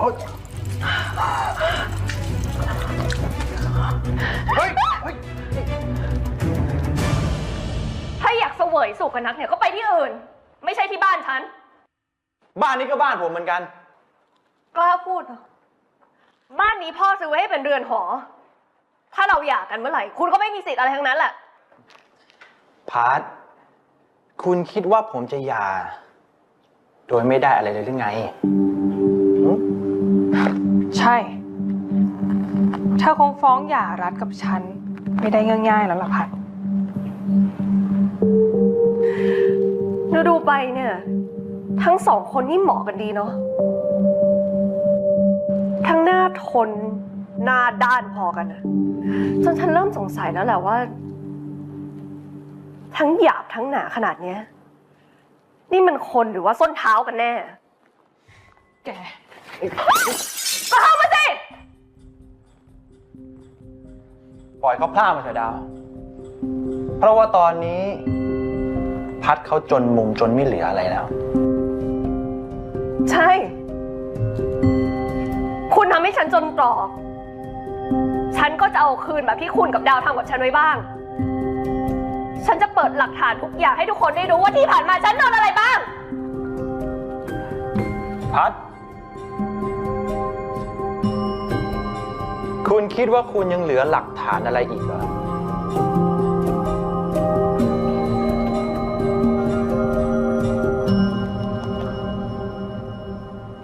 ถ้าอยากเสวยสุขกับนักเนี่ยก็ไปที่อื่น ไม่ใช่ที่บ้านฉัน บ้านนี้ก็บ้านผมเหมือนกัน กล้าพูดเหรอบ้านนี้พ่อซื้อไว้ให้เป็นเรือนหอ ถ้าเราหย่ากันเมื่อไหร่ คุณก็ไม่มีสิทธิ์อะไรทั้งนั้นแหละ พาร์ทคุณคิดว่าผมจะหย่า โดยไม่ได้อะไรเลยหรือไง ใช่ เธอคงฟ้องหย่ารัดกับฉัน ไม่ได้ง่ายๆแล้วล่ะพัดดูดูๆไปเนี่ย ทั้งสองคนนี่เหมาะกันดีเนาะทั้งหน้าทน หน้าด้านพอกันนะจนฉันเริ่มสงสัยแล้วแหละว่า ทั้งหยาบทั้งหนาขนาดเนี้ย นี่มันคนหรือว่าส้นเท้ากันแน่ แก ก็เข้ามาสิ ปล่อยเขาพลาดมาเถอะดาว เพราะว่าตอนนี้ พัดเขาจนมุมจนไม่เหลืออะไรแล้ว ใช่ คุณทำให้ฉันจนตรอก ฉันก็จะเอาคืนแบบที่คุณกับดาวทำกับฉันไว้บ้าง ฉันจะเปิดหลักฐานทุกอย่างให้ทุกคนได้รู้ว่าที่ผ่านมาฉันโดนอะไรบ้าง พัด คุณคิดว่าคุณยังเหลือหลักฐานอะไรอีกเหรอ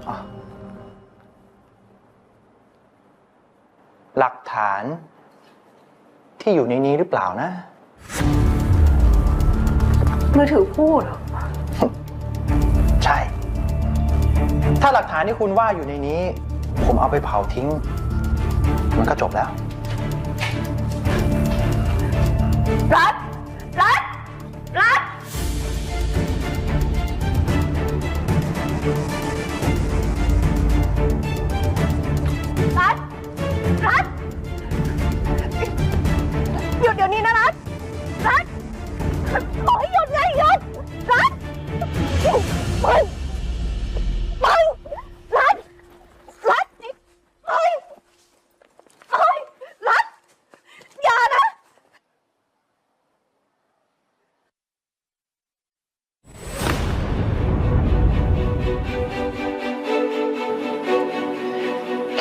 อะหลักฐานที่อยู่ในนี้หรือเปล่านะ มือถือพูดเหรอใช่ ถ้าหลักฐานที่คุณว่าอยู่ในนี้ ผมเอาไปเผาทิ้ง มันก็จบแล้ว รัดรัดรัดรัดรัดหยุดเดี๋ยวนี้นะรัด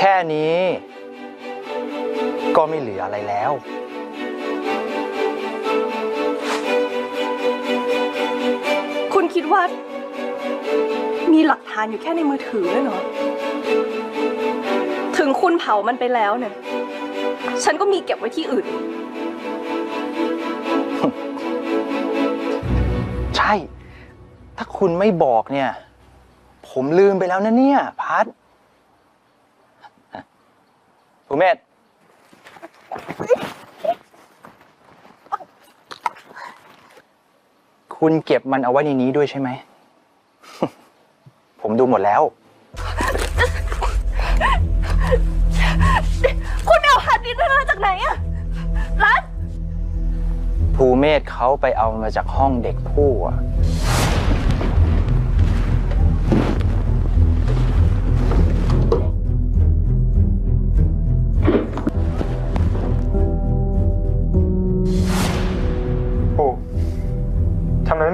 ค่นี้ ก็ไม่เหลืออะไรแล้ว คุณคิดว่า มีหลักฐานอยู่แค่ในมือถือด้วยเหรอ ถึงคุณเผามันไปแล้วเนี่ย ฉันก็มีเก็บไว้ที่อื่น ใช่ ถ้าคุณไม่บอกเนี่ย ผมลืมไปแล้วนะเนี่ย พัด ภูเมศคุณเก็บมันเอาไว้ในนี้ด้วยใช่ไหม ผมดูหมดแล้ว คุณเอาฮาร์ดดิสก์นั้นมาจากไหนอะรัดภูเมศเขาไปเอามาจากห้องเด็กผู้อะ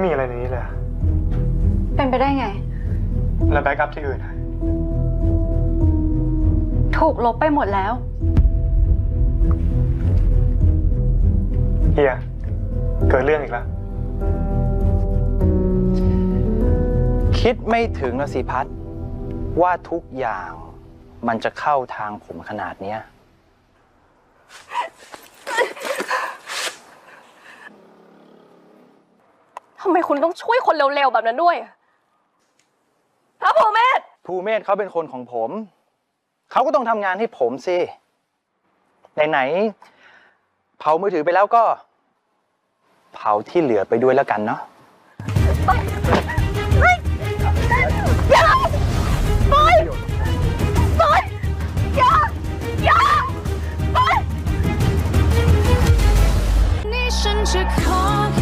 มไม่มีอะไรในนี้เลยอะเป็นไปได้ไง แล้วแบ็กอัพที่อื่นอะถูกลบไปหมดแล้ว เฮีย เกิดเรื่องอีกแล้ว คิดไม่ถึงนะสิพัดว่าทุกอย่างมันจะเข้าทางผมขนาดเนี้ย ทำไมคุณต้องช่วยคนเร็วๆแบบนั้นด้วยอะพระภูเมศภูเมศเขาเป็นคนของผม เขาก็ต้องทำงานให้ผมสิ ไหนๆ เผามือถือไปแล้วก็ เผาที่เหลือไปด้วยแล้วกันเนาะอย่าปล่อยปล่อยอย่าอย่าปล่อยนี่ฉันจะขอแค่เพื่อนที่